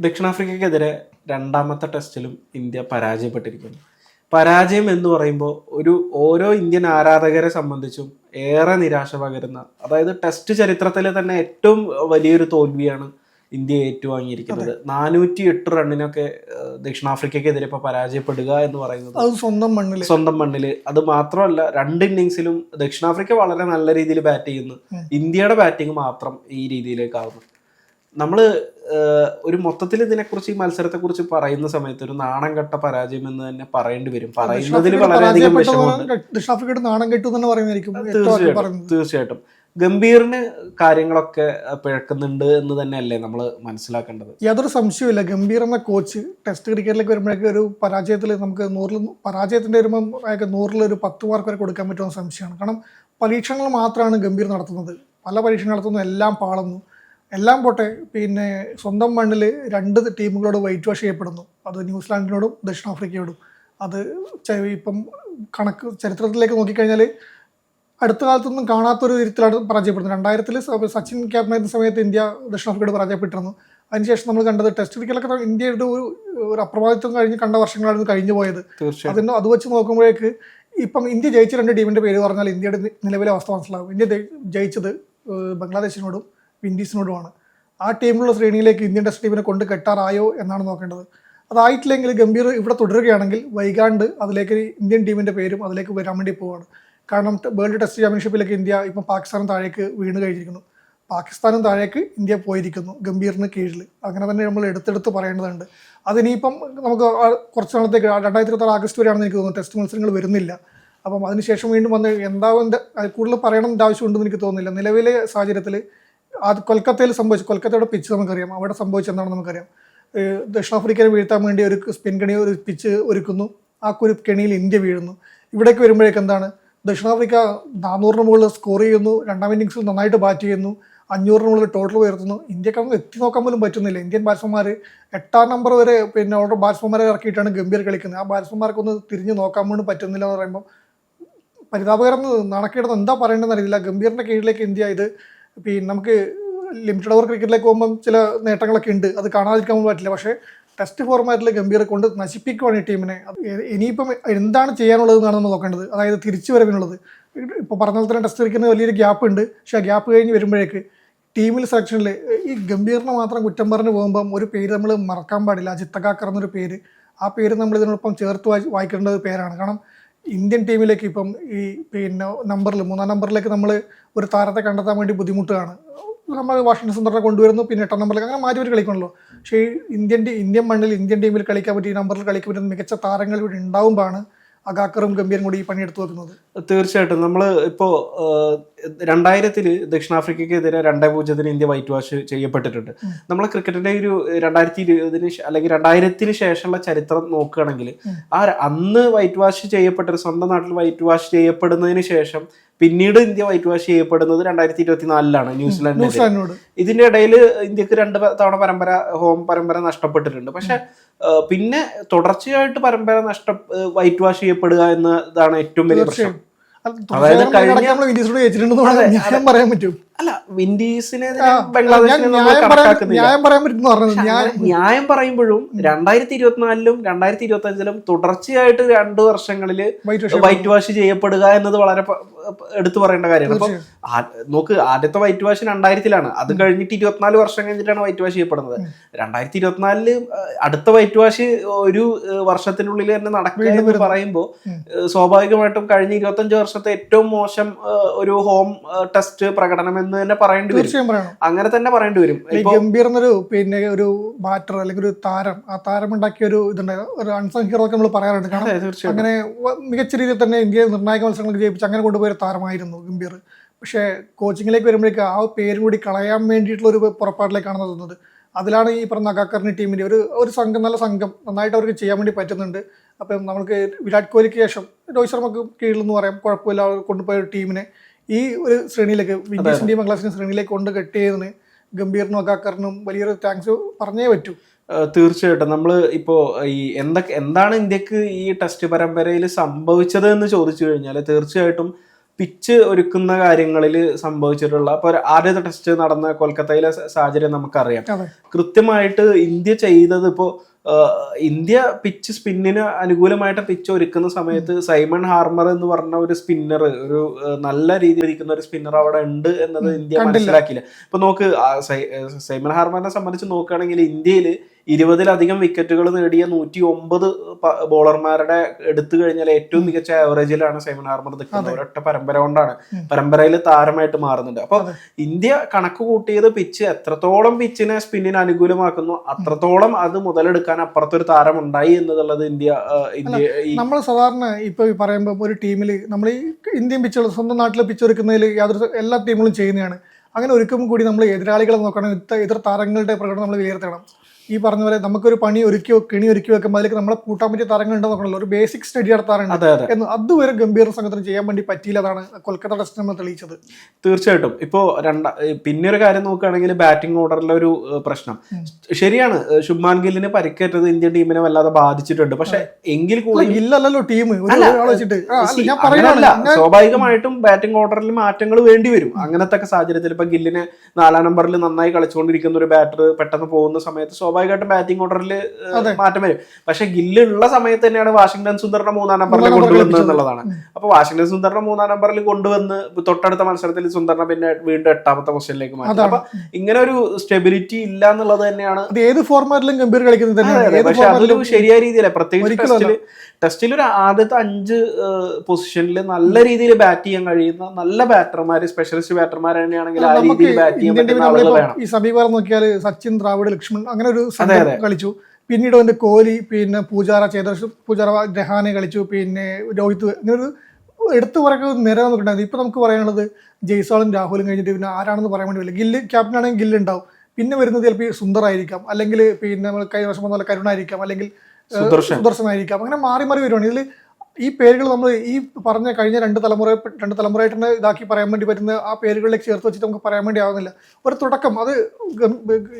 ദക്ഷിണാഫ്രിക്കയ്ക്കെതിരെ രണ്ടാമത്തെ ടെസ്റ്റിലും ഇന്ത്യ പരാജയപ്പെട്ടിരിക്കുന്നു. പരാജയം എന്ന് പറയുമ്പോൾ ഒരു ഓരോ ഇന്ത്യൻ ആരാധകരെ സംബന്ധിച്ചും ഏറെ നിരാശ പകരുന്ന അതായത് ടെസ്റ്റ് ചരിത്രത്തിലെ തന്നെ ഏറ്റവും വലിയൊരു തോൽവിയാണ് ഇന്ത്യ ഏറ്റുവാങ്ങിയിരിക്കുന്നത്. നാനൂറ്റി എട്ട് റണ്ണിനൊക്കെ ദക്ഷിണാഫ്രിക്കക്കെതിരെ ഇപ്പൊ പരാജയപ്പെടുക എന്ന് പറയുന്നത് അത് സ്വന്തം മണ്ണിൽ സ്വന്തം മണ്ണിൽ. അത് മാത്രമല്ല രണ്ട് ഇന്നിങ്സിലും ദക്ഷിണാഫ്രിക്ക വളരെ നല്ല രീതിയിൽ ബാറ്റ് ചെയ്യുന്നു. ഇന്ത്യയുടെ ബാറ്റിംഗ് മാത്രം ഈ രീതിയിലേക്കാവുന്നു. നമ്മൾ ഏഹ്, ഒരു മൊത്തത്തിൽ ഇതിനെക്കുറിച്ച് ഈ മത്സരത്തെക്കുറിച്ച് പറയുന്ന സമയത്ത് ഒരു നാണം കെട്ട പരാജയം എന്ന് തന്നെ പറയേണ്ടി വരും. പറയുന്നതിൽ വളരെയധികം വിഷമമുണ്ട്. തീർച്ചയായിട്ടും തീർച്ചയായിട്ടും. ഗംഭീറിന് കാര്യങ്ങളൊക്കെ പിഴക്കുന്നുണ്ട് എന്ന് തന്നെയല്ലേ നമ്മൾ മനസ്സിലാക്കേണ്ടത്? യാതൊരു സംശയമില്ല ഗംഭീർ എന്ന കോച്ച് ടെസ്റ്റ് ക്രിക്കറ്റിലേക്ക് വരുമ്പോഴേക്കും ഒരു പരാജയത്തിൽ നമുക്ക് നൂറിൽ പരാജയത്തിന്റെ വരുമ്പം അയാൾക്ക് നൂറിൽ ഒരു പത്ത് മാർക്ക് വരെ കൊടുക്കാൻ പറ്റുമെന്ന സംശയമാണ്. കാരണം പരീക്ഷണങ്ങൾ മാത്രമാണ് ഗംഭീർ നടത്തുന്നത്. പല പരീക്ഷണങ്ങൾ നടത്തുന്നു എല്ലാം പാളുന്നു. എല്ലാം പോട്ടെ പിന്നെ സ്വന്തം മണ്ണിൽ രണ്ട് ടീമുകളോട് വൈറ്റ് വാഷ് ചെയ്യപ്പെടുന്നു. അത് ന്യൂസിലാൻഡിനോടും ദക്ഷിണാഫ്രിക്കയോടും. അത് ഇപ്പം കണക്ക് ചരിത്രത്തിലേക്ക് നോക്കിക്കഴിഞ്ഞാൽ അടുത്ത കാലത്തൊന്നും കാണാത്തൊരു വിധത്തിലാണ് പരാജയപ്പെടുന്നത്. രണ്ടായിരത്തിൽ സച്ചിൻ ക്യാപ്റ്റനായിരുന്ന സമയത്ത് ഇന്ത്യ ദക്ഷിണാഫ്രിക്കയോട് പരാജയപ്പെട്ടിരുന്നു. അതിനുശേഷം നമ്മൾ കണ്ടത് ടെസ്റ്റ് ക്രിക്കറ്റിലൊക്കെ ഇന്ത്യയുടെ ഒരു ഒരു അപ്രമാദിത്വം കഴിഞ്ഞ് കണ്ട വർഷങ്ങളായിരുന്നു കഴിഞ്ഞു പോയത്. അതിന് അത് വെച്ച് നോക്കുമ്പോഴേക്ക് ഇപ്പം ഇന്ത്യ ജയിച്ച രണ്ട് ടീമിന്റെ പേര് പറഞ്ഞാൽ ഇന്ത്യയുടെ നിലവിലെ അവസ്ഥ മനസ്സിലാവും. ഇന്ത്യ ജയിച്ചത് ബംഗ്ലാദേശിനോടും വിൻഡീസിനോടുമാണ് ആ ടീമിലുള്ള ശ്രേണിയിലേക്ക് ഇന്ത്യൻ ടെസ്റ്റ് ടീമിനെ കൊണ്ട് കെട്ടാറായോ എന്നാണ് നോക്കേണ്ടത്. അതായിട്ടില്ലെങ്കിൽ ഗംഭീർ ഇവിടെ തുടരുകയാണെങ്കിൽ വൈകാണ്ട് അതിലേക്ക് ഇന്ത്യൻ ടീമിന്റെ പേരും അതിലേക്ക് വരാൻ വേണ്ടി പോവുകയാണ് കാരണം വേൾഡ് ടെസ്റ്റ് ചാമ്പ്യൻഷിപ്പിലേക്ക് ഇന്ത്യ ഇപ്പം പാകിസ്ഥാനും താഴേക്ക് വീണ് കഴിഞ്ഞിരിക്കുന്നു. പാകിസ്ഥാനും താഴേക്ക് ഇന്ത്യ പോയിരിക്കുന്നു ഗംഭീറിന് കീഴിൽ അങ്ങനെ തന്നെ നമ്മൾ എടുത്തെടുത്ത് പറയേണ്ടതുണ്ട്. അതിനിപ്പം നമുക്ക് കുറച്ച് നാളത്തേക്ക് രണ്ടായിരത്തി ഇരുപത്തി ആഗസ്റ്റ് വരെയാണെന്ന് എനിക്ക് തോന്നുന്നു ടെസ്റ്റ് മത്സരങ്ങൾ വരുന്നില്ല. അപ്പം അതിനുശേഷം വീണ്ടും വന്ന് എന്റെ കൂടുതൽ പറയണമെന്ന് ആവശ്യമുണ്ടെന്ന് എനിക്ക് തോന്നുന്നില്ല. നിലവിലെ സാഹചര്യത്തിൽ അത് കൊൽക്കത്തയിൽ സംഭവിച്ചു. കൊൽക്കത്തയുടെ പിച്ച് നമുക്കറിയാം. അവിടെ സംഭവിച്ചെന്താണെന്ന് നമുക്കറിയാം. ദക്ഷിണാഫ്രിക്കയിൽ ദക്ഷിണാഫ്രിക്കയെ വീഴ്ത്താൻ വേണ്ടി ഒരു സ്പിൻ കണി ഒരു പിച്ച് ഒരുക്കുന്നു. ആ കുരു കെണിയിൽ ഇന്ത്യ വീഴുന്നു. ഇവിടേക്ക് വരുമ്പോഴേക്ക് എന്താണ്? ദക്ഷിണാഫ്രിക്ക നാനൂറിന് മുകളിൽ സ്കോർ ചെയ്യുന്നു. രണ്ടാം ഇന്നിങ്സിൽ നന്നായിട്ട് ബാറ്റ് ചെയ്യുന്നു. അഞ്ഞൂറിന് മുകളിൽ ടോട്ടൽ ഉയർത്തുന്നു. ഇന്ത്യക്കൊന്നും എത്തി നോക്കാൻ പോലും പറ്റുന്നില്ല. ഇന്ത്യൻ ബാറ്റ്സ്മാൻമാർ എട്ടാം നമ്പർ വരെ പിന്നെ ഓർഡർ ബാറ്റ്സ്മാൻമാരെ ഇറക്കിയിട്ടാണ് ഗംഭീർ കളിക്കുന്നത്. ആ ബാറ്റ്സ്മാൻമാർക്കൊന്ന് തിരിഞ്ഞ് നോക്കാൻ പോലും പറ്റുന്നില്ല എന്ന് പറയുമ്പോൾ പരിതാപകരം നടക്കേണ്ടത് എന്താ പറയേണ്ടതെന്ന് അറിയില്ല. ഗംഭീറിന്റെ കീഴിലേക്ക് ഇന്ത്യ ഇത് പിന്നെ നമുക്ക് ലിമിറ്റഡ് ഓവർ ക്രിക്കറ്റിലേക്ക് പോകുമ്പം ചില നേട്ടങ്ങളൊക്കെ ഉണ്ട്. അത് കാണാതിരിക്കാൻ പറ്റില്ല. പക്ഷേ ടെസ്റ്റ് ഫോർമാറ്റിൽ ഗംഭീർ കൊണ്ട് നശിപ്പിക്കുവാണ് ഈ ടീമിനെ ഇനിയിപ്പം എന്താണ് ചെയ്യാനുള്ളത് എന്നാണ് നമ്മൾ നോക്കേണ്ടത്. അതായത് തിരിച്ചു വരവിനുള്ളത് ഇപ്പോൾ പറഞ്ഞ തന്നെ ടെസ്റ്റ് ക്രിക്കറ്റിന് വലിയൊരു ഗ്യാപ്പ് ഉണ്ട്. പക്ഷേ ആ ഗ്യാപ്പ് കഴിഞ്ഞ് വരുമ്പോഴേക്ക് ടീമിൽ സെലക്ഷനിൽ ഈ ഗംഭീറിനെ മാത്രം കുറ്റം പറഞ്ഞ് പോകുമ്പം ഒരു പേര് നമ്മൾ മറക്കാൻ പാടില്ല. അജിത്തക്കാക്കർ എന്നൊരു പേര്. ആ പേര് നമ്മൾ ഇതിനോടൊപ്പം ചേർത്ത് വായി വായിക്കേണ്ട ഒരു പേരാണ്. കാരണം ഇന്ത്യൻ ടീമിലേക്ക് ഇപ്പം ഈ പിന്നെ നമ്പറിൽ മൂന്നാം നമ്പറിലേക്ക് നമ്മൾ ഒരു താരത്തെ കണ്ടെത്താൻ വേണ്ടി ബുദ്ധിമുട്ടാണ് നമ്മൾ വാഷിംഗ്ടൺ സുന്ദറിനെ കൊണ്ടുവരുന്നു പിന്നെ എട്ടാം നമ്പറിലേക്ക് അങ്ങനെ മാറ്റി ഒരു കളിക്കണല്ലോ. പക്ഷേ ഇന്ത്യൻ ഇന്ത്യൻ മണ്ണിൽ ഇന്ത്യൻ ടീമിൽ കളിക്കാൻ പറ്റിയ നമ്പറിൽ കളിക്കാൻ പറ്റുന്ന മികച്ച താരങ്ങൾ ഇവിടെ ഉണ്ടാവുമ്പോഴാണ് അഗാക്കറും ഗംഭീരും കൂടി ഈ പണിയെടുത്തു വെക്കുന്നത്. തീർച്ചയായിട്ടും. നമ്മൾ ഇപ്പോ രണ്ടായിരത്തിൽ ദക്ഷിണാഫ്രിക്കയ്ക്കെതിരെ രണ്ടേ പൂജ്യത്തിന് ഇന്ത്യ വൈറ്റ് വാഷ് ചെയ്യപ്പെട്ടിട്ടുണ്ട്. നമ്മൾ ക്രിക്കറ്റിന്റെ ഒരു രണ്ടായിരത്തി ഇരുപതിന് അല്ലെങ്കിൽ രണ്ടായിരത്തിന് ശേഷമുള്ള ചരിത്രം നോക്കുകയാണെങ്കിൽ ആ അന്ന് വൈറ്റ് വാഷ് ചെയ്യപ്പെട്ട സ്വന്തം നാട്ടിൽ വൈറ്റ് വാഷ് ചെയ്യപ്പെടുന്നതിന് ശേഷം പിന്നീട് ഇന്ത്യ വൈറ്റ് വാഷ് ചെയ്യപ്പെടുന്നത് രണ്ടായിരത്തി ഇരുപത്തിനാലിലാണ് ന്യൂസിലാൻഡിനോട്. ഇതിന്റെ ഇടയിൽ ഇന്ത്യയ്ക്ക് രണ്ട് തവണ പരമ്പര ഹോം പരമ്പര നഷ്ടപ്പെട്ടിട്ടുണ്ട്. പക്ഷെ പിന്നെ തുടർച്ചയായിട്ട് പരമ്പര നഷ്ട വൈറ്റ് വാഷ് ചെയ്യപ്പെടുക എന്നതാണ് ഏറ്റവും വലിയ പ്രശ്നം. അതായത് കഴിഞ്ഞ- പറയാൻ പറ്റും. അല്ല വിൻഡീസിനെ ബംഗ്ലാദേശിനെ നമ്മൾ ന്യായം കണക്കാക്കുന്നില്ല. പറയുമ്പോഴും രണ്ടായിരത്തി ഇരുപത്തിനാലിലും രണ്ടായിരത്തി ഇരുപത്തി അഞ്ചിലും തുടർച്ചയായിട്ട് രണ്ടു വർഷങ്ങളിൽ വൈറ്റ് വാഷ് ചെയ്യപ്പെടുക എന്നത് വളരെ എടുത്തു പറയേണ്ട കാര്യമാണ്. അപ്പൊ നോക്ക് ആദ്യത്തെ വൈറ്റ് വാഷ് രണ്ടായിരത്തിലാണ്. അത് കഴിഞ്ഞിട്ട് ഇരുപത്തിനാല് വർഷം കഴിഞ്ഞിട്ടാണ് വൈറ്റ് വാഷ് ചെയ്യപ്പെടുന്നത്. രണ്ടായിരത്തി ഇരുപത്തിനാലിൽ അടുത്ത വൈറ്റ് വാഷ് ഒരു വർഷത്തിനുള്ളിൽ തന്നെ നടക്കുക എന്ന് പറയുമ്പോൾ സ്വാഭാവികമായിട്ടും കഴിഞ്ഞ ഇരുപത്തഞ്ച് വർഷത്തെ ഏറ്റവും മോശം ഒരു ഹോം ടെസ്റ്റ് പ്രകടനം എന്ന് തന്നെ പറയേണ്ടി വരും. അങ്ങനെ തന്നെ പറയേണ്ടി വരും. ഗംഭീർ എന്നൊരു പിന്നെ ഒരു ബാറ്റർ അല്ലെങ്കിൽ ഒരു താരം ആ താരം ഉണ്ടാക്കിയ ഒരു ഇതുണ്ട്. ഒരു അൺസൺ ഹീറോ ഒക്കെ നമ്മൾ പറയാറുണ്ട്. കാരണം അങ്ങനെ മികച്ച രീതിയിൽ തന്നെ ഇന്ത്യയെ നിർണായക മത്സരങ്ങൾ ജയിപ്പിച്ച് അങ്ങനെ കൊണ്ടുപോയ താരമായിരുന്നു ഗംഭീർ. പക്ഷേ കോച്ചിങ്ങിലേക്ക് വരുമ്പോഴേക്ക് ആ പേരും കൂടി കളയാൻ വേണ്ടിയിട്ടുള്ള ഒരു പുറപ്പാടിലേക്കാണ് തോന്നുന്നത് അതിലാണ് ഈ പറഞ്ഞ അഗാക്കറിന് ടീമിന്റെ ഒരു ഒരു സംഘം നല്ല സംഘം നന്നായിട്ട് അവർക്ക് ചെയ്യാൻ വേണ്ടി പറ്റുന്നുണ്ട്. അപ്പം നമുക്ക് വിരാട് കോഹ്ലിക്ക് ശേഷം രോഹിത് ശർമ്മക്ക് കീഴിൽ എന്ന് പറയാം കുഴപ്പമില്ല കൊണ്ടുപോയ ഒരു ടീമിനെ ഈ ഒരു ശ്രേണിയിലേക്ക് വിൻഡീസിന്റെയും ബംഗ്ലാദേശിന്റെ ശ്രേണിയിലേക്ക് കൊണ്ട് കെട്ടിയതിന് ഗംഭീറിനും അക്കാക്കറിനും വലിയൊരു താങ്ക്സ് പറഞ്ഞേ പറ്റൂ. തീർച്ചയായിട്ടും. നമ്മൾ ഇപ്പോൾ ഈ എന്തൊക്കെ എന്താണ് ഇന്ത്യയ്ക്ക് ഈ ടെസ്റ്റ് പരമ്പരയിൽ സംഭവിച്ചത് എന്ന് ചോദിച്ചു കഴിഞ്ഞാൽ തീർച്ചയായിട്ടും പിച്ച് ഒരുക്കുന്ന കാര്യങ്ങളിൽ സംഭവിച്ചിട്ടുള്ള അപ്പോൾ ആദ്യത്തെ ടെസ്റ്റ് നടന്ന കൊൽക്കത്തയിലെ സാഹചര്യം നമുക്കറിയാം. കൃത്യമായിട്ട് ഇന്ത്യ ചെയ്തത് ഇപ്പോ ആ, ഇന്ത്യ പിച്ച് സ്പിന്നിന് അനുകൂലമായിട്ട് പിച്ച് ഒരുക്കുന്ന സമയത്ത് സൈമൺ ഹാർമർ എന്ന് പറഞ്ഞ ഒരു സ്പിന്നർ ഒരു നല്ല രീതിയിൽ ഇരിക്കുന്ന ഒരു സ്പിന്നർ അവിടെ ഉണ്ട് എന്നത് ഇന്ത്യ മനസ്സിലാക്കിയില്ല. ഇപ്പൊ നോക്ക് സൈമൺ ഹാർമറിനെ സംബന്ധിച്ച് നോക്കുകയാണെങ്കിൽ ഇന്ത്യയിൽ ഇരുപതിലധികം വിക്കറ്റുകൾ നേടിയ നൂറ്റി ഒമ്പത് ബോളർമാരുടെ എടുത്തു കഴിഞ്ഞാൽ ഏറ്റവും മികച്ച ആവറേജിലാണ് സൈമൺ ആർമർ നിൽക്കുന്നത്. ഒരൊറ്റ പരമ്പര കൊണ്ടാണ്. പരമ്പരയിൽ താരമായിട്ട് മാറുന്നുണ്ട്. അപ്പൊ ഇന്ത്യ കണക്ക് കൂട്ടിയത് പിച്ച് എത്രത്തോളം പിച്ചിനെ സ്പിന്നിന് അനുകൂലമാക്കുന്നു അത്രത്തോളം അത് മുതലെടുക്കാൻ അപ്പുറത്തൊരു താരം ഉണ്ടായി എന്നുള്ളത് ഇന്ത്യ ഇന്ത്യ നമ്മൾ സാധാരണ ഇപ്പൊ പറയുമ്പോൾ ഒരു ടീമിൽ നമ്മൾ ഈ ഇന്ത്യൻ പിച്ചുകൾ സ്വന്തം നാട്ടിലെ പിച്ച് ഒരുക്കുന്നതിൽ യാതൊരു എല്ലാ ടീമുകളും ചെയ്യുന്നതാണ്. അങ്ങനെ ഒരുക്കുമ്പോൾ കൂടി നമ്മൾ എതിരാളികളെ നോക്കണം ഇത്ര എതിർ താരങ്ങളുടെ പ്രകടനം നമ്മൾ വിലയിരുത്തണം. ഈ പറഞ്ഞ പോലെ നമുക്കൊരു പണി ഒരുക്കി കിണി ഒരുക്കി വെക്കുമ്പോൾ അതിലേക്ക് നമ്മളെ കൂട്ടാൻ പറ്റിയ താരങ്ങൾ ഉണ്ടോ നോക്കണല്ലോ. ഒരു ബേസിക് സ്റ്റഡി നടത്താറുണ്ട്. എന്ന് അതുവരെ ഗംഭീര സംഘത്തിന് ചെയ്യാൻ വേണ്ടി പറ്റിയില്ല അതാണ് കൊൽക്കത്ത ടെസ്റ്റ് നമ്മൾ തെളിയിച്ചത്. തീർച്ചയായിട്ടും. ഇപ്പോ രണ്ട പിന്നെ ഒരു കാര്യം നോക്കുകയാണെങ്കിൽ ബാറ്റിംഗ് ഓർഡറിലെ ഒരു പ്രശ്നം. ശരിയാണ് ശുഭ്മാൻ ഗില്ലിന് പരിക്കേറ്റത് ഇന്ത്യൻ ടീമിനെ വല്ലാതെ ബാധിച്ചിട്ടുണ്ട്. പക്ഷെ എങ്കിൽ കൂടി ഇല്ലല്ലോ ടീം സ്വാഭാവികമായിട്ടും ബാറ്റിംഗ് ഓർഡറിൽ മാറ്റങ്ങൾ വേണ്ടി വരും. അങ്ങനത്തെ സാഹചര്യത്തിൽ ഇപ്പൊ ഗില്ലിനെ നാലാം നമ്പറിൽ നന്നായി കളിച്ചുകൊണ്ടിരിക്കുന്ന ഒരു ബാറ്റർ പെട്ടെന്ന് പോകുന്ന സമയത്ത് സ്വാഭാവികമായിട്ടും ബാറ്റിംഗ് ഓർഡറിൽ മാറ്റം വരും. പക്ഷെ ഗില്ലുള്ള സമയത്ത് തന്നെയാണ് വാഷിംഗ്ടൺ സുന്ദറിനെ മൂന്നാം നമ്പറിൽ കൊണ്ടുവരുന്നത് കൊണ്ടുവന്നത് എന്നുള്ളതാണ്. അപ്പൊ വാഷിംഗ്ടൺ സുന്ദറിനെ മൂന്നാം നമ്പറിൽ കൊണ്ടുവന്ന് തൊട്ടടുത്ത മത്സരത്തിൽ സുന്ദറിനെ പിന്നെ വീണ്ടും എട്ടാമത്തെ പൊസിഷനിലേക്ക് മാറ്റി. അപ്പൊ ഇങ്ങനെ ഒരു സ്റ്റെബിലിറ്റി ഇല്ല എന്നുള്ളത് തന്നെയാണ്. ഏത് ഫോർമാറ്റിലും ഗംഭീർ കളിക്കുന്നത് പക്ഷെ അതിലും ശരിയായ രീതിയിലല്ല പ്രത്യേകിച്ച് ടെസ്റ്റിൽ ടെസ്റ്റിൽ ഒരു ആദ്യത്തെ അഞ്ച് പൊസിഷനിൽ നല്ല രീതിയിൽ ബാറ്റ് ചെയ്യാൻ കഴിയുന്ന നല്ല ബാറ്റർമാർ സ്പെഷ്യലിസ്റ്റ് ബാറ്റർമാർ തന്നെയാണെങ്കിൽ ആ രീതിയിൽ ബാറ്റ് ചെയ്യാൻ പറ്റുന്ന ആളുകൾ വേണം. ഈ സമീപനം നോക്കിയാൽ സച്ചിൻ ദ്രാവിഡ് ലക്ഷ്മൺ അങ്ങനെ ഒരു കളിച്ചു. പിന്നീട് അവന്റെ കോഹ്ലി പിന്നെ പൂജാറ ചെയ്ത പൂജാറ രഹാനെ കളിച്ചു പിന്നെ രോഹിത് ഇങ്ങനൊരു എടുത്തു പറയുന്ന നിര നമുക്കുണ്ടായിരുന്നു ഇപ്പൊ നമുക്ക് പറയാനുള്ളത് ജയ്സ്വാളും രാഹുലും കഴിഞ്ഞിട്ട് പിന്നെ ആരാണെന്ന് പറയാൻ വേണ്ടി വരില്ല. ഗില്ല് ക്യാപ്റ്റൻ ആണെങ്കിൽ ഗില്ല് ഉണ്ടാവും. പിന്നെ വരുന്നത് ചിലപ്പോൾ സുന്ദർ ആയിരിക്കാം. അല്ലെങ്കിൽ പിന്നെ നമ്മൾ കഴിഞ്ഞ വർഷം വന്ന പോലെ കരുണായിരിക്കാം. അല്ലെങ്കിൽ സുദർശനായിരിക്കാം അങ്ങനെ മാറി മാറി വരുവാണ്. ഇതിൽ ഈ പേരുകൾ നമ്മൾ ഈ പറഞ്ഞ കഴിഞ്ഞ രണ്ട് തലമുറ രണ്ട് തലമുറയായിട്ട് തന്നെ ഇതാക്കി പറയാൻ വേണ്ടി പറ്റുന്ന ആ പേരുകളിലേക്ക് ചേർത്ത് വെച്ചിട്ട് നമുക്ക് പറയാൻ വേണ്ടി ആവുന്നില്ല. ഒരു തുടക്കം അത്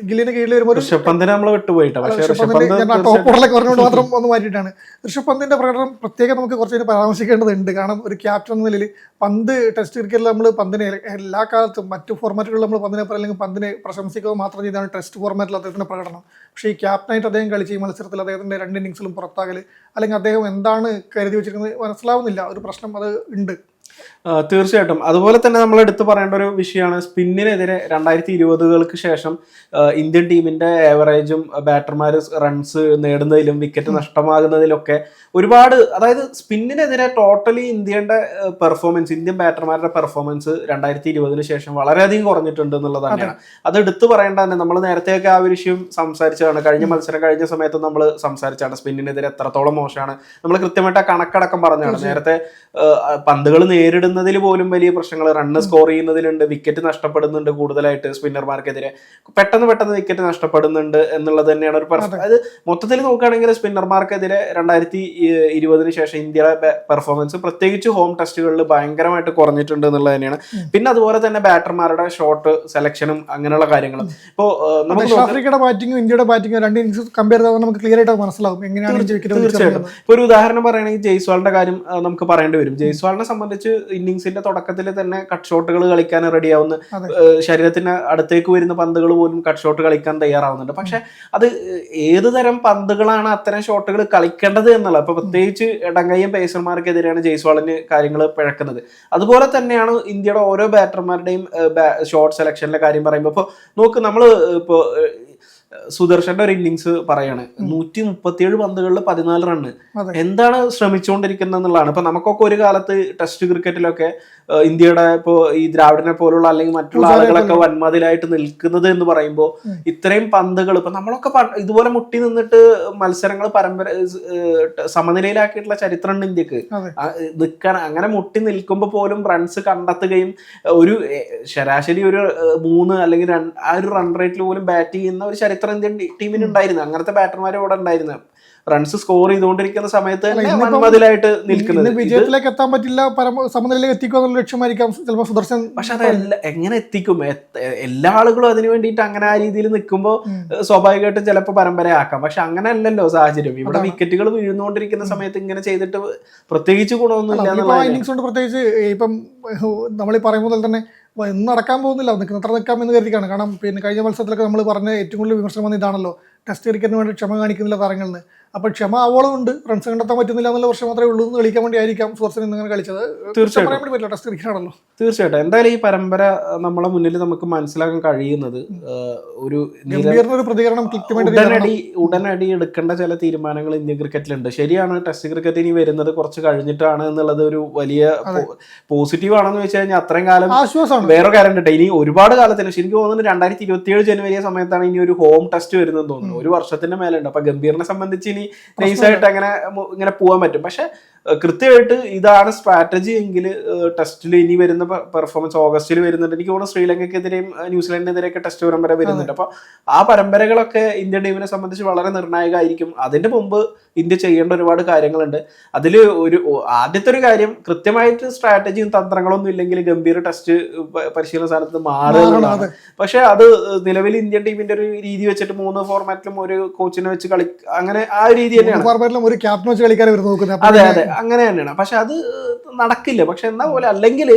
ഗില്ലിന് കീഴിൽ വരുമ്പോൾ ഋഷഭ് പന്തിനെ നമ്മൾ ടോപ്പ് ഓർഡറിലേക്ക് പറഞ്ഞുകൊണ്ട് മാത്രം ഒന്ന് മാറ്റിയിട്ടാണ്. ഋഷഭ് പന്തിന്റെ പ്രകടനം പ്രത്യേകം നമുക്ക് കുറച്ച് പരാമർശിക്കേണ്ടതുണ്ട്. കാരണം ഒരു ക്യാപ്റ്റൻ എന്ന നിലയിൽ പന്ത് ടെസ്റ്റ് ക്രിക്കറ്റിൽ നമ്മൾ പന്തിനെ എല്ലാ കാലത്തും മറ്റു ഫോർമാറ്റുകളിൽ നമ്മൾ പന്തിനെ അല്ലെങ്കിൽ പന്തിനെ പ്രശംസിക്കുക മാത്രം ചെയ്താണ് ടെസ്റ്റ് ഫോർമാറ്റിൽ അദ്ദേഹത്തിന്റെ പ്രകടനം. പക്ഷേ ഈ ക്യാപ്റ്റനായിട്ട് അദ്ദേഹം കളിച്ച ഈ മത്സരത്തിൽ അദ്ദേഹത്തിന്റെ രണ്ട് ഇന്നിങ്സിലും പുറത്താകൽ അല്ലെങ്കിൽ അദ്ദേഹം എന്താണ് കരുതി വെച്ചിരിക്കുന്നത് മനസ്സിലാവുന്നില്ല. ഒരു പ്രശ്നം അത് ഉണ്ട്. തീർച്ചയായിട്ടും. അതുപോലെ തന്നെ നമ്മൾ എടുത്തു പറയേണ്ട ഒരു വിഷയമാണ് സ്പിന്നിനെതിരെ രണ്ടായിരത്തി ഇരുപതുകൾക്ക് ശേഷം ഇന്ത്യൻ ടീമിന്റെ ഏവറേജും ബാറ്റർമാർ റൺസ് നേടുന്നതിലും വിക്കറ്റ് നഷ്ടമാകുന്നതിലൊക്കെ ഒരുപാട് അതായത് സ്പിന്നിനെതിരെ ടോട്ടലി ഇന്ത്യയുടെ പെർഫോമൻസ് ഇന്ത്യൻ ബാറ്റർമാരുടെ പെർഫോമൻസ് രണ്ടായിരത്തി ഇരുപതിന് ശേഷം വളരെയധികം കുറഞ്ഞിട്ടുണ്ട് എന്നുള്ളത് തന്നെയാണ് അത് എടുത്തു പറയേണ്ട തന്നെ നമ്മൾ നേരത്തെയൊക്കെ ആ ഒരു വിഷയം സംസാരിച്ചതാണ്. കഴിഞ്ഞ മത്സരം കഴിഞ്ഞ സമയത്ത് നമ്മൾ സംസാരിച്ചാണ് സ്പിന്നിനെതിരെ എത്രത്തോളം മോശമാണ്. നമ്മൾ കൃത്യമായിട്ട് ആ കണക്കടക്കം പറഞ്ഞാണ് നേരത്തെ പന്തുകൾ നേരിടുന്നതിൽ പോലും വലിയ പ്രശ്നങ്ങൾ റണ്ണ് സ്കോർ ചെയ്യുന്നതിലുണ്ട് വിക്കറ്റ് നഷ്ടപ്പെടുന്നുണ്ട് കൂടുതലായിട്ട് സ്പിന്നർമാർക്കെതിരെ പെട്ടെന്ന് പെട്ടെന്ന് വിക്കറ്റ് നഷ്ടപ്പെടുന്നുണ്ട് എന്നുള്ളത് തന്നെയാണ് ഒരു പ്രശ്നം അത്. മൊത്തത്തിൽ നോക്കുകയാണെങ്കിൽ സ്പിന്നർമാർക്കെതിരെ രണ്ടായിരത്തി ഇരുപതിന് ശേഷം ഇന്ത്യയുടെ പെർഫോമൻസ് പ്രത്യേകിച്ച് ഹോം ടെസ്റ്റുകളിൽ ഭയങ്കരമായിട്ട് കുറഞ്ഞിട്ടുണ്ട് എന്നുള്ളത് തന്നെയാണ്. പിന്നെ അതുപോലെ തന്നെ ബാറ്റർമാരുടെ ഷോട്ട് സെലക്ഷനും അങ്ങനെയുള്ള കാര്യങ്ങളും. ഇപ്പോൾ ദക്ഷിണാഫ്രിക്കയുടെ ബാറ്റിങ്ങും ഇന്ത്യയുടെ ബാറ്റിംഗും രണ്ട് ഇന്നിങ്സ് കമ്പയർ ചെയ്താൽ നമുക്ക് ക്ലിയർ ആയിട്ട് മനസ്സിലാവും എങ്ങനെയാണ് തീർച്ചയായിട്ടും. ഇപ്പൊ ഒരു ഉദാഹരണം പറയുകയാണെങ്കിൽ ജയ്സ്വാളിന്റെ കാര്യം നമുക്ക് പറയേണ്ടി വരും. ജയ്സ്വാളിനെ സംബന്ധിച്ച് ഇന്നിങ്സിന്റെ തുടക്കത്തിൽ തന്നെ കട്ട് ഷോട്ടുകൾ കളിക്കാൻ റെഡിയാവുന്ന. ശരീരത്തിന് അടുത്തേക്ക് വരുന്ന പന്തുകൾ പോലും കട്ട് ഷോട്ട് കളിക്കാൻ തയ്യാറാവുന്നുണ്ട്. പക്ഷെ അത് ഏത് തരം പന്തുകളാണ് അത്തരം ഷോട്ടുകൾ കളിക്കേണ്ടത് എന്നുള്ളത്? ഇപ്പൊ പ്രത്യേകിച്ച് ഇടങ്കയ്യം പേസർമാർക്കെതിരെയാണ് ജയ്സ്വാളിന് കാര്യങ്ങൾ പിഴക്കുന്നത്. അതുപോലെ തന്നെയാണ് ഇന്ത്യയുടെ ഓരോ ബാറ്റർമാരുടെയും ഷോട്ട് സെലക്ഷനിലെ കാര്യം പറയുമ്പോൾ ഇപ്പോൾ നോക്ക് നമ്മൾ ഇപ്പോൾ സുദർശന്റെ ഒരു ഇന്നിങ്സ് പറയാണ്. നൂറ്റി മുപ്പത്തിയേഴ് പന്തുകളിൽ പതിനാല് റണ്ണ് എന്താണ് ശ്രമിച്ചുകൊണ്ടിരിക്കുന്നത് എന്നുള്ളതാണ് ഇപ്പൊ നമുക്കൊക്കെ ഒരു കാലത്ത് ടെസ്റ്റ് ക്രിക്കറ്റിലൊക്കെ ഇന്ത്യയുടെ ഇപ്പോ ഈ ദ്രാവിഡിനെ പോലുള്ള അല്ലെങ്കിൽ മറ്റുള്ള ആളുകളൊക്കെ വൻമതിലായിട്ട് നിൽക്കുന്നത് എന്ന് പറയുമ്പോൾ ഇത്രയും പന്തുകൾ ഇപ്പൊ നമ്മളൊക്കെ ഇതുപോലെ മുട്ടി നിന്നിട്ട് മത്സരങ്ങൾ പരമ്പര സമനിലയിലാക്കിയിട്ടുള്ള ചരിത്രമുണ്ട് ഇന്ത്യയ്ക്ക്. നിൽക്കാൻ അങ്ങനെ മുട്ടി നിൽക്കുമ്പോൾ പോലും റൺസ് കണ്ടെത്തുകയും ഒരു ശരാശരി ഒരു മൂന്ന് അല്ലെങ്കിൽ ആ ഒരു റൺ റേറ്റിൽ പോലും ബാറ്റ് ചെയ്യുന്ന ഒരു ചരിത്രം ചരിത്രം ഇന്ത്യൻ ടീമിനുണ്ടായിരുന്നു അങ്ങനത്തെ ബാറ്റർമാർ ഇവിടെ ഉണ്ടായിരുന്നു. റൺസ് സ്കോർ ചെയ്തുകൊണ്ടിരിക്കുന്ന സമയത്ത് മതിലായിട്ട് നിൽക്കുന്നത്. വിജയത്തിലേക്ക് എത്താൻ പറ്റില്ല സമനിലയിലേക്ക് എത്തിക്കുക എന്നുള്ള ലക്ഷ്യമായിരിക്കാം ചിലപ്പോൾ സുദർശൻ പക്ഷെ അത് എങ്ങനെ എത്തിക്കും? എല്ലാ ആളുകളും അതിന് വേണ്ടിയിട്ട് അങ്ങനെ ആ രീതിയിൽ നിൽക്കുമ്പോൾ സ്വാഭാവികമായിട്ടും ചിലപ്പോൾ പരമ്പരയാക്കാം. പക്ഷെ അങ്ങനെ അല്ലല്ലോ സാഹചര്യം. ഇവിടെ വിക്കറ്റുകൾ വീഴുന്നുകൊണ്ടിരിക്കുന്ന സമയത്ത് ഇങ്ങനെ ചെയ്തിട്ട് പ്രത്യേകിച്ച് ഗുണമൊന്നും ഇന്നിങ്സ് കൊണ്ട് പ്രത്യേകിച്ച് ഇപ്പം നമ്മൾ ഈ പറയുമ്പോൾ തന്നെ ഇന്ന് നടക്കാൻ പോകുന്നില്ല. നിൽക്കുന്ന അത്ര നിൽക്കാം എന്ന് കരുതിക്കാണ്. കാരണം പിന്നെ കഴിഞ്ഞ മത്സരത്തിലൊക്കെ നമ്മൾ പറഞ്ഞ ഏറ്റവും കൂടുതൽ വിമർശനം വന്ന ഇതാണല്ലോ. ടെസ്റ്റ് ക്രിക്കറ്റിന് വേണ്ടി ക്ഷമ കാണിക്കുന്നില്ല താരങ്ങളിന് അപ്പോൾ ക്ഷമ ആവോളം ഉണ്ട്. റൺസ് കണ്ടെത്താൻ പറ്റുന്നില്ല എന്നുള്ള പ്രശ്നം മാത്രമേ ഉള്ളൂ എന്ന് കളിക്കാൻ വേണ്ടി ആയിരിക്കാം സുദർശൻ ഇങ്ങനെ കളിച്ചത്. തീർച്ചയായിട്ടും. ടെസ്റ്റ് തീർച്ചയായിട്ടും. എന്തായാലും ഈ പരമ്പര നമ്മളെ മുന്നിൽ നമുക്ക് മനസ്സിലാക്കാൻ കഴിയുന്നത് ഒരു പ്രതികരണം ഉടനടി ഉടനടി എടുക്കേണ്ട ചില തീരുമാനങ്ങൾ ഇന്ത്യൻ ക്രിക്കറ്റിലുണ്ട്. ശരിയാണ് ടെസ്റ്റ് ക്രിക്കറ്റ് ഇനി വരുന്നത് കുറച്ച് കഴിഞ്ഞിട്ടാണ് എന്നുള്ളത് ഒരു വലിയ പോസിറ്റീവ് ആണെന്ന് വെച്ച് കഴിഞ്ഞാൽ അത്രയും കാലം ആശ്വാസമാണ്. വേറെ കാര്യം ഉണ്ട്. ഇനി ഒരുപാട് കാലത്തിന് ശരിക്കും തോന്നുന്നു രണ്ടായിരത്തി ഇരുപത്തിയേഴ് ജനുവരി സമയത്താണ് ഇനി ഒരു ഹോം ടെസ്റ്റ് വരുന്നതെന്ന് തോന്നുന്നു. ഒരു വർഷത്തിന്റെ മേലെ ഉണ്ട്. അപ്പൊ ഗംഭീറിനെ സംബന്ധിച്ച് ഇനി നൈസായിട്ട് അങ്ങനെ ഇങ്ങനെ പോകാൻ പറ്റും. പക്ഷെ കൃത്യമായിട്ട് ഇതാണ് സ്ട്രാറ്റജി എങ്കിൽ ടെസ്റ്റിൽ ഇനി വരുന്ന പെർഫോമൻസ് ഓഗസ്റ്റിൽ വരുന്നുണ്ട്. എനിക്ക് തോന്നുന്നു ശ്രീലങ്കയ്ക്കെതിരെയും ന്യൂസിലൻഡിനെതിരെയൊക്കെ ടെസ്റ്റ് പരമ്പര വരുന്നുണ്ട്. അപ്പൊ ആ പരമ്പരകളൊക്കെ ഇന്ത്യൻ ടീമിനെ സംബന്ധിച്ച് വളരെ നിർണായകമായിരിക്കും. അതിന്റെ മുമ്പ് ഇന്ത്യ ചെയ്യേണ്ട ഒരുപാട് കാര്യങ്ങളുണ്ട്. അതിൽ ഒരു ആദ്യത്തെ ഒരു കാര്യം കൃത്യമായിട്ട് സ്ട്രാറ്റജിയും തന്ത്രങ്ങളൊന്നും ഇല്ലെങ്കിൽ ഗംഭീര ടെസ്റ്റ് പരിശീലന സ്ഥാനത്ത് മാറുകയാണ് പക്ഷെ അത് നിലവിൽ ഇന്ത്യൻ ടീമിന്റെ ഒരു രീതി വെച്ചിട്ട് മൂന്ന് ഫോർമാറ്റിലും ഒരു കോച്ചിനെ വെച്ച് കളി അങ്ങനെ ആ രീതി തന്നെയാണ്. ഫോർമാറ്റിലും ഒരു ക്യാപ്റ്റൻ വെച്ച് കളിക്കാൻ അതെ അതെ. അങ്ങനെ തന്നെയാണ്. പക്ഷെ അത് നടക്കില്ല. പക്ഷെ എന്നാ പോലെ അല്ലെങ്കിൽ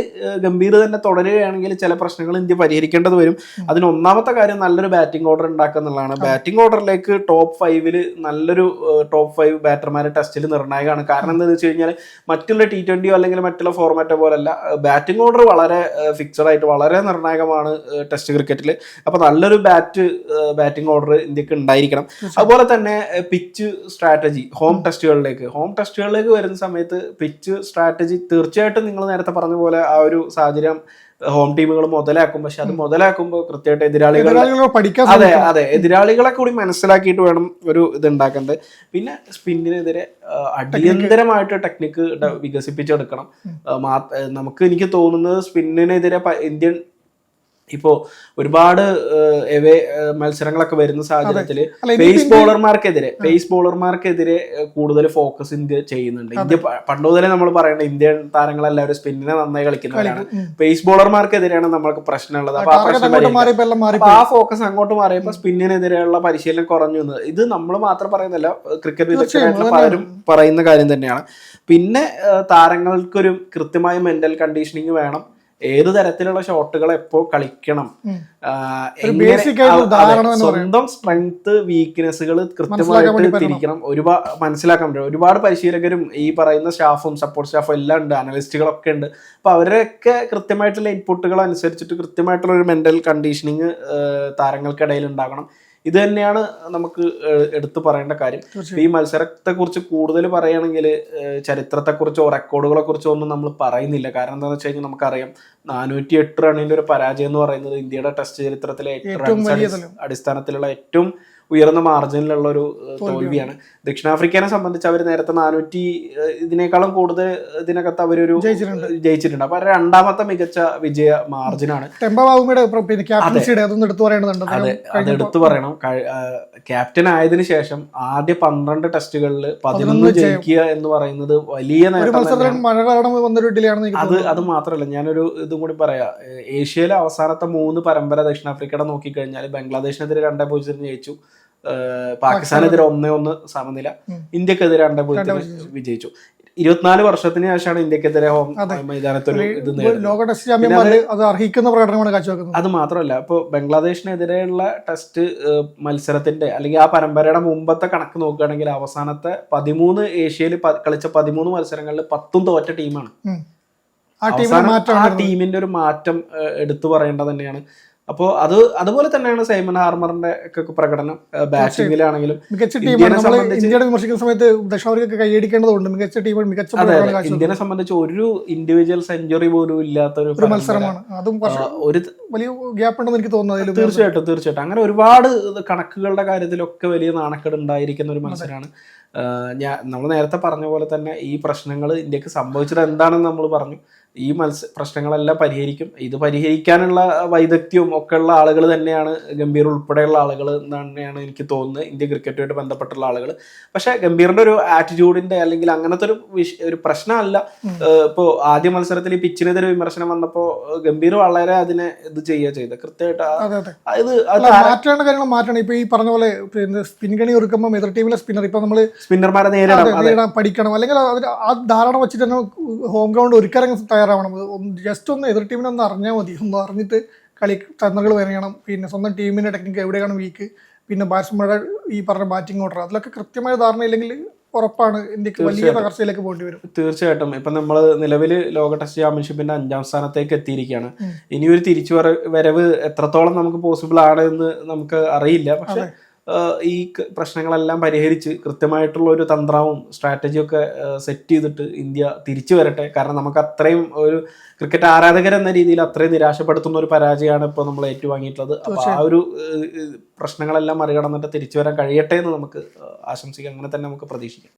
ഗംഭീർ തന്നെ തുടരുകയാണെങ്കിൽ ചില പ്രശ്നങ്ങൾ ഇന്ത്യ പരിഹരിക്കേണ്ടത് വരും. അതിന് ഒന്നാമത്തെ കാര്യം നല്ലൊരു ബാറ്റിംഗ് ഓർഡർ ഉണ്ടാക്കുക എന്നുള്ളതാണ്. ബാറ്റിംഗ് ഓർഡറിലേക്ക് ടോപ്പ് ഫൈവിൽ നല്ലൊരു ടോപ്പ് ഫൈവ് ബാറ്റർമാരെ ടെസ്റ്റിൽ നിർണായകമാണ്. കാരണം എന്താണെന്ന് വെച്ച് കഴിഞ്ഞാൽ മറ്റുള്ള ടി ട്വന്റിയോ അല്ലെങ്കിൽ മറ്റുള്ള ഫോർമാറ്റോ പോലല്ല ബാറ്റിംഗ് ഓർഡർ വളരെ ഫിക്സഡ് ആയിട്ട് വളരെ നിർണായകമാണ് ടെസ്റ്റ് ക്രിക്കറ്റിൽ അപ്പോൾ നല്ലൊരു ബാറ്റ് ബാറ്റിംഗ് ഓർഡർ ഇന്ത്യയ്ക്ക് ഉണ്ടായിരിക്കണം. അതുപോലെ തന്നെ പിച്ച് സ്ട്രാറ്റജി ഹോം ടെസ്റ്റുകളിലേക്ക് ഹോം ടെസ്റ്റുകളിലേക്ക് വരുന്ന സമയത്ത് പിച്ച് സ്ട്രാറ്റജി തീർച്ചയായിട്ടും നിങ്ങൾ നേരത്തെ പറഞ്ഞ പോലെ ആ ഒരു സാഹചര്യം ഹോം ടീമുകൾ മുതലാക്കും. പക്ഷെ അത് മുതലാക്കുമ്പോൾ കൃത്യമായിട്ട് എതിരാളികൾ അതെ അതെ. എതിരാളികളെ കൂടി മനസ്സിലാക്കിയിട്ട് വേണം ഒരു ഇത് ഉണ്ടാക്കേണ്ടത്. പിന്നെ സ്പിന്നിനെതിരെ അടിയന്തരമായിട്ട് ടെക്നിക്ക് വികസിപ്പിച്ചെടുക്കണം. നമുക്ക് എനിക്ക് തോന്നുന്നത് സ്പിന്നിനെതിരെ ഇന്ത്യൻ ഇപ്പോ ഒരുപാട് എവേ മത്സരങ്ങളൊക്കെ വരുന്ന സാഹചര്യത്തിൽ പേസ് ബോളർമാർക്കെതിരെ പേസ് ബോളർമാർക്കെതിരെ കൂടുതൽ ഫോക്കസ് ഇന്ത്യ ചെയ്യുന്നുണ്ട്. ഇന്ത്യ പണ്ട് മുതലേ നമ്മൾ പറയേണ്ട ഇന്ത്യൻ താരങ്ങളെല്ലാവരും സ്പിന്നിനെ നന്നായി കളിക്കുന്നവരാണ് പേസ് ബോളർമാർക്കെതിരെയാണ് നമ്മൾക്ക് പ്രശ്നമുള്ളത്. അപ്പൊ ആ പ്രശ്നം ആ ഫോക്കസ് അങ്ങോട്ട് മാറിയപ്പോ സ്പിന്നിനെതിരെയുള്ള പരിശീലനം കുറഞ്ഞു എന്ന്. ഇത് നമ്മൾ മാത്രം പറയുന്നില്ല ക്രിക്കറ്റ് വിദഗ്ധരായിട്ടുള്ള പലരും പറയുന്ന കാര്യം തന്നെയാണ്. പിന്നെ താരങ്ങൾക്കൊരു കൃത്യമായ മെന്റൽ കണ്ടീഷനിങ് വേണം. ഏത് തരത്തിലുള്ള ഷോട്ടുകൾ എപ്പോ കളിക്കണം? സ്വന്തം സ്ട്രെങ്ത് വീക്ക്നെസ്സുകൾ കൃത്യമായിട്ട്. തിരിക്കണം. ഒരുപാട് മനസ്സിലാക്കാൻ പറ്റും. ഒരുപാട് പരിശീലകരും ഈ പറയുന്ന സ്റ്റാഫും സപ്പോർട്ട് സ്റ്റാഫും എല്ലാം ഉണ്ട്. അനലിസ്റ്റുകളൊക്കെ ഉണ്ട്. അപ്പൊ അവരൊക്കെ കൃത്യമായിട്ടുള്ള ഇൻപുട്ടുകൾ അനുസരിച്ചിട്ട് കൃത്യമായിട്ടുള്ള ഒരു മെന്റൽ കണ്ടീഷനിങ് താരങ്ങൾക്കിടയിൽ ഉണ്ടാകണം. ഇത് തന്നെയാണ് നമുക്ക് എടുത്തു പറയേണ്ട കാര്യം. ഈ മത്സരത്തെ കുറിച്ച് കൂടുതൽ പറയുകയാണെങ്കിൽ ചരിത്രത്തെ കുറിച്ചോ റെക്കോർഡുകളെ കുറിച്ചോ ഒന്നും നമ്മൾ പറയുന്നില്ല. കാരണം എന്താണെന്ന് വെച്ച് കഴിഞ്ഞാൽ നമുക്കറിയാം നാനൂറ്റി എട്ട് റണ്ണിന്റെ ഒരു പരാജയം എന്ന് പറയുന്നത് ഇന്ത്യയുടെ ടെസ്റ്റ് ചരിത്രത്തിലെ എട്ട് ഏറ്റവും റൺസ് അടിസ്ഥാനത്തിലുള്ള ഏറ്റവും ഉയർന്ന മാർജിനിലുള്ള ഒരു തോൽവിയാണ്. ദക്ഷിണാഫ്രിക്കനെ സംബന്ധിച്ച് അവർ നേരത്തെ നാനൂറ്റി ഇതിനേക്കാളും കൂടുതൽ ഇതിനകത്ത് അവരൊരു ജയിച്ചിട്ടുണ്ട്. അപ്പൊ രണ്ടാമത്തെ മികച്ച വിജയ മാർജിനാണ് അതെ. അത് എടുത്തു പറയണം. ക്യാപ്റ്റൻ ആയതിനു ശേഷം ആദ്യ പന്ത്രണ്ട് ടെസ്റ്റുകളിൽ പതിനൊന്ന് ജയിക്കുക എന്ന് പറയുന്നത് വലിയ അത് അത് മാത്രമല്ല ഞാനൊരു ഇതും കൂടി പറയാം. ഏഷ്യയിലെ അവസാനത്തെ മൂന്ന് പരമ്പര ദക്ഷിണാഫ്രിക്കയുടെ നോക്കിക്കഴിഞ്ഞാൽ ബംഗ്ലാദേശിനെതിരെ രണ്ടേ പൂജ്യത്തിന് ജയിച്ചു. പാകിസ്ഥാനെതിരെ ഒന്നേ ഒന്ന് സമനില. ഇന്ത്യക്കെതിരെ രണ്ട് പൂജ്യത്തിന് വിജയിച്ചു. ഇരുപത്തിനാല് വർഷത്തിന് ശേഷമാണ് ഇന്ത്യക്കെതിരെ ഹോം മൈതാനത്തൊരു ഇത് ലോക ടെസ്റ്റ് ചാമ്പ്യന്മാര് അത് അർഹിക്കുന്ന പ്രകടനമാണ് കാഴ്ചവെക്കുന്നത് അത് മാത്രമല്ല ഇപ്പോൾ ബംഗ്ലാദേശിനെതിരെയുള്ള ടെസ്റ്റ് മത്സരത്തിന്റെ അല്ലെങ്കിൽ ആ പരമ്പരയുടെ മുമ്പത്തെ കണക്ക് നോക്കുകയാണെങ്കിൽ അവസാനത്തെ പതിമൂന്ന് ഏഷ്യയിൽ കളിച്ച പതിമൂന്ന് മത്സരങ്ങളിൽ പത്തും തോറ്റ ടീമാണ്. ആ ടീമിന്റെ ഒരു മാറ്റം എടുത്തു പറയേണ്ടത് തന്നെയാണ്. അപ്പോൾ അത് അതുപോലെ തന്നെയാണ് സൈമൺ ഹാർമറിന്റെ ഒക്കെ പ്രകടനം ബാറ്റിംഗിലാണെങ്കിലും മികച്ച ടീമാണ്. ഇന്ത്യയുടെ വിമർശിക്കുന്ന സമയത്ത് ദക്ഷിണാഫ്രിക്ക കൈയടിക്കേണ്ടതുണ്ട്. മികച്ച ടീം മികച്ച ഇന്ത്യനെ സംബന്ധിച്ച് ഒരു ഇൻഡിവിജ്വൽ സെഞ്ചുറി പോലും ഇല്ലാത്ത ഒരു മത്സരമാണ്. അതും ഒരു വലിയ ഗ്യാപ്പ് ഉണ്ടെന്ന് എനിക്ക് തോന്നുന്നു അതിൽ തീർച്ചയായിട്ടും തീർച്ചയായിട്ടും. അങ്ങനെ ഒരുപാട് കണക്കുകളുടെ കാര്യത്തിലൊക്കെ വലിയ നാണക്കേട് ഉണ്ടായിരിക്കുന്ന ഒരു മത്സരമാണ്. ഞാൻ നമ്മൾ നേരത്തെ പറഞ്ഞ പോലെ തന്നെ ഈ പ്രശ്നങ്ങൾ ഇന്ത്യയ്ക്ക് സംഭവിച്ചത് എന്താണെന്ന് നമ്മൾ പറഞ്ഞു. ഈ മത്സ പ്രശ്നങ്ങളെല്ലാം പരിഹരിക്കും. ഇത് പരിഹരിക്കാനുള്ള വൈദഗ്ധ്യവും ഒക്കെ ഉള്ള ആളുകൾ തന്നെയാണ്. ഗംഭീർ ഉൾപ്പെടെയുള്ള ആളുകൾ തന്നെയാണ് എനിക്ക് തോന്നുന്നത്. ഇന്ത്യ ക്രിക്കറ്റുമായിട്ട് ബന്ധപ്പെട്ടുള്ള ആളുകൾ പക്ഷെ ഗംഭീറിന്റെ ഒരു ആറ്റിറ്റ്യൂഡിന്റെ അല്ലെങ്കിൽ അങ്ങനത്തെ ഒരു വിഷ- ഒരു പ്രശ്നമല്ല. ഇപ്പോൾ ആദ്യ മത്സരത്തിൽ ഈ പിച്ചിനെതിരെ വിമർശനം വന്നപ്പോൾ ഗംഭീർ വളരെ അതിനെ ഇത് ചെയ്യുക ചെയ്തത്. കൃത്യമായിട്ട് ഇത് മാറ്റേണ്ട കാര്യങ്ങൾ മാറ്റണം. ഇപ്പൊ ഈ പറഞ്ഞ പോലെ സ്പിൻ ഗണി ഒരുക്കുമ്പോൾ എതിർ ടീമിലെ സ്പിന്നർ ഇപ്പൊ നമ്മൾ സ്പിന്നർമാരെ നേരിടാം പഠിക്കണം. അല്ലെങ്കിൽ ധാരണ വെച്ചിട്ട് തന്നെ ഹോം ഗ്രൗണ്ട് ഒരുക്കിറങ്ങി തയ്യാറാവണം. ജസ്റ്റ് ഒന്ന് എതിർ ടീമിനെ ഒന്ന് അറിഞ്ഞാൽ മതി. ഒന്ന് അറിഞ്ഞിട്ട് കളി തന്ത്രങ്ങൾ വരയണം. പിന്നെ സ്വന്തം ടീമിന്റെ ടെക്നിക്ക് എവിടെയാണ് വീക്ക് പിന്നെ ബാറ്റ്സ്മാരുടെ ഈ പറഞ്ഞ ബാറ്റിംഗ് ഓർഡർ അതിലൊക്കെ കൃത്യമായ ധാരണ ഇല്ലെങ്കിൽ ഉറപ്പാണ് ഇന്ത്യയ്ക്ക് വലിയ തകർച്ചയിലേക്ക് പോകേണ്ടി വരും. തീർച്ചയായിട്ടും. ഇപ്പൊ നമ്മൾ നിലവിൽ ലോക ടെസ്റ്റ് ചാമ്പ്യൻഷിപ്പിന്റെ അഞ്ചാം സ്ഥാനത്തേക്ക് എത്തിയിരിക്കുകയാണ്. ഇനി ഒരു തിരിച്ചു വര- വരവ് എത്രത്തോളം നമുക്ക് പോസിബിൾ ആണ് എന്ന് നമുക്ക് അറിയില്ല. പക്ഷെ ഈ പ്രശ്നങ്ങളെല്ലാം പരിഹരിച്ച് കൃത്യമായിട്ടുള്ള ഒരു തന്ത്രവും സ്ട്രാറ്റജിയൊക്കെ സെറ്റ് ചെയ്തിട്ട് ഇന്ത്യ തിരിച്ചു വരട്ടെ. കാരണം നമുക്ക് അത്രയും ഒരു ക്രിക്കറ്റ് ആരാധകർ എന്ന രീതിയിൽ അത്രയും നിരാശപ്പെടുത്തുന്ന ഒരു പരാജയമാണ് ഇപ്പോൾ നമ്മൾ ഏറ്റുവാങ്ങിയിട്ടുള്ളത്. അപ്പോൾ ആ ഒരു പ്രശ്നങ്ങളെല്ലാം മറികടന്നിട്ട് തിരിച്ചു വരാൻ കഴിയട്ടെ എന്ന് നമുക്ക് ആശംസിക്കാം. അങ്ങനെ തന്നെ നമുക്ക് പ്രതീക്ഷിക്കാം.